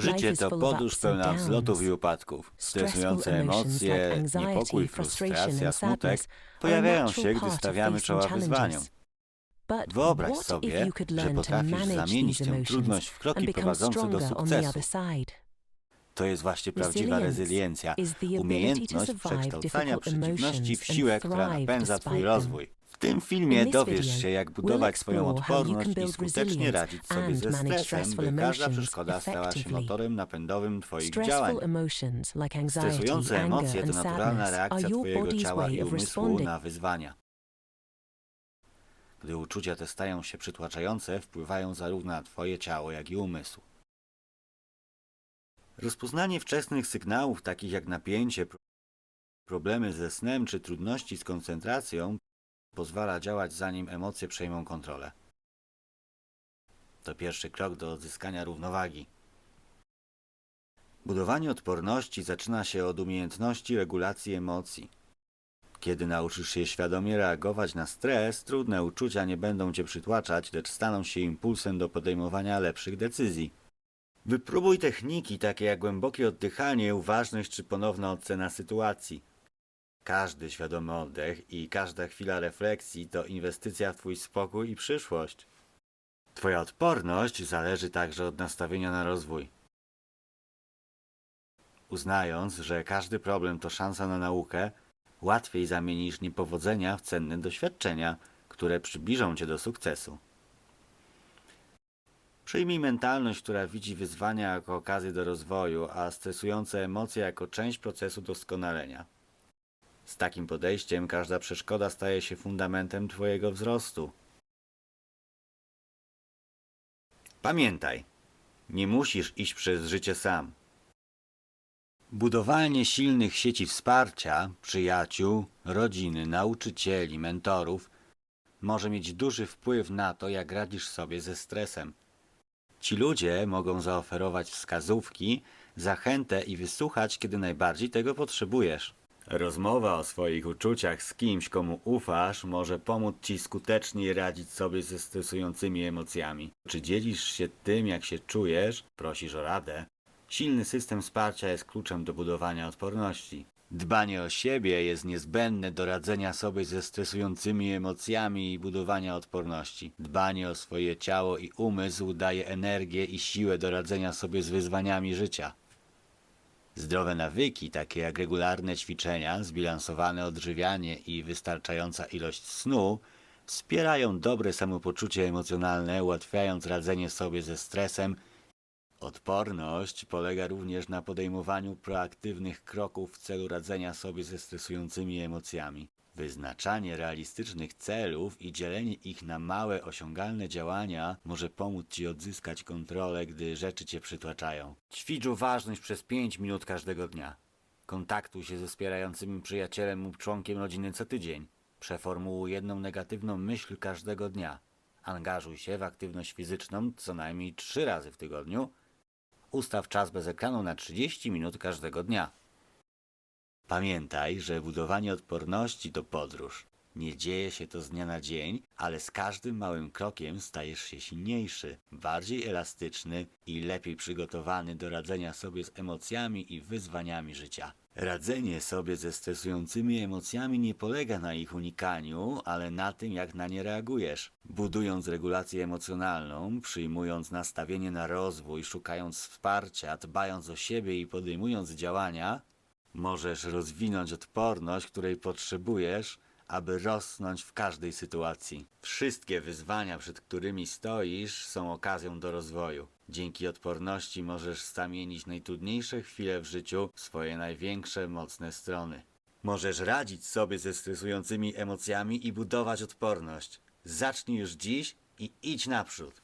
Życie to podróż pełna wzlotów i upadków. Stresujące emocje, niepokój, frustracja, smutek pojawiają się, gdy stawiamy czoła wyzwaniom. Wyobraź sobie, że potrafisz zamienić tę trudność w kroki prowadzące do sukcesu. To jest właśnie prawdziwa rezyliencja, umiejętność przekształcania przeciwności w siłę, która napędza Twój rozwój. W tym filmie dowiesz się, jak budować swoją odporność i skutecznie radzić sobie ze stresem, by każda przeszkoda stała się motorem napędowym Twoich działań. Stresujące emocje to naturalna reakcja Twojego ciała i umysłu na wyzwania. Gdy uczucia te stają się przytłaczające, wpływają zarówno na Twoje ciało, jak i umysł. Rozpoznanie wczesnych sygnałów, takich jak napięcie, pro- problemy ze snem czy trudności z koncentracją, pozwala działać zanim emocje przejmą kontrolę. To pierwszy krok do odzyskania równowagi. Budowanie odporności zaczyna się od umiejętności regulacji emocji. Kiedy nauczysz się świadomie reagować na stres, trudne uczucia nie będą cię przytłaczać, lecz staną się impulsem do podejmowania lepszych decyzji. Wypróbuj techniki takie jak głębokie oddychanie, uważność czy ponowna ocena sytuacji. Każdy świadomy oddech i każda chwila refleksji to inwestycja w Twój spokój i przyszłość. Twoja odporność zależy także od nastawienia na rozwój. Uznając, że każdy problem to szansa na naukę, łatwiej zamienisz niepowodzenia w cenne doświadczenia, które przybliżą Cię do sukcesu. Przyjmij mentalność, która widzi wyzwania jako okazję do rozwoju, a stresujące emocje jako część procesu doskonalenia. Z takim podejściem każda przeszkoda staje się fundamentem Twojego wzrostu. Pamiętaj, nie musisz iść przez życie sam. Budowanie silnych sieci wsparcia, przyjaciół, rodziny, nauczycieli, mentorów może mieć duży wpływ na to, jak radzisz sobie ze stresem. Ci ludzie mogą zaoferować wskazówki, zachętę i wysłuchać, kiedy najbardziej tego potrzebujesz. Rozmowa o swoich uczuciach z kimś, komu ufasz, może pomóc ci skuteczniej radzić sobie ze stresującymi emocjami. Czy dzielisz się tym, jak się czujesz, prosisz o radę? Silny system wsparcia jest kluczem do budowania odporności. Dbanie o siebie jest niezbędne do radzenia sobie ze stresującymi emocjami i budowania odporności. Dbanie o swoje ciało i umysł daje energię i siłę do radzenia sobie z wyzwaniami życia. Zdrowe nawyki, takie jak regularne ćwiczenia, zbilansowane odżywianie i wystarczająca ilość snu, wspierają dobre samopoczucie emocjonalne, ułatwiając radzenie sobie ze stresem Odporność polega również na podejmowaniu proaktywnych kroków w celu radzenia sobie ze stresującymi emocjami. Wyznaczanie realistycznych celów i dzielenie ich na małe, osiągalne działania może pomóc Ci odzyskać kontrolę, gdy rzeczy Cię przytłaczają. Ćwicz uważność przez 5 minut każdego dnia. Kontaktuj się ze wspierającym przyjacielem lub członkiem rodziny co tydzień. Przeformułuj jedną negatywną myśl każdego dnia. Angażuj się w aktywność fizyczną co najmniej 3 razy w tygodniu Ustaw czas bez ekranu na 30 minut każdego dnia. Pamiętaj, że budowanie odporności to podróż. Nie dzieje się to z dnia na dzień, ale z każdym małym krokiem stajesz się silniejszy, bardziej elastyczny i lepiej przygotowany do radzenia sobie z emocjami i wyzwaniami życia. Radzenie sobie ze stresującymi emocjami nie polega na ich unikaniu, ale na tym, jak na nie reagujesz. Budując regulację emocjonalną, przyjmując nastawienie na rozwój, szukając wsparcia, dbając o siebie i podejmując działania, możesz rozwinąć odporność, której potrzebujesz, aby rosnąć w każdej sytuacji. Wszystkie wyzwania, przed którymi stoisz, są okazją do rozwoju. Dzięki odporności możesz zamienić najtrudniejsze chwile w życiu w swoje największe mocne strony. Możesz radzić sobie ze stresującymi emocjami i budować odporność. Zacznij już dziś i idź naprzód.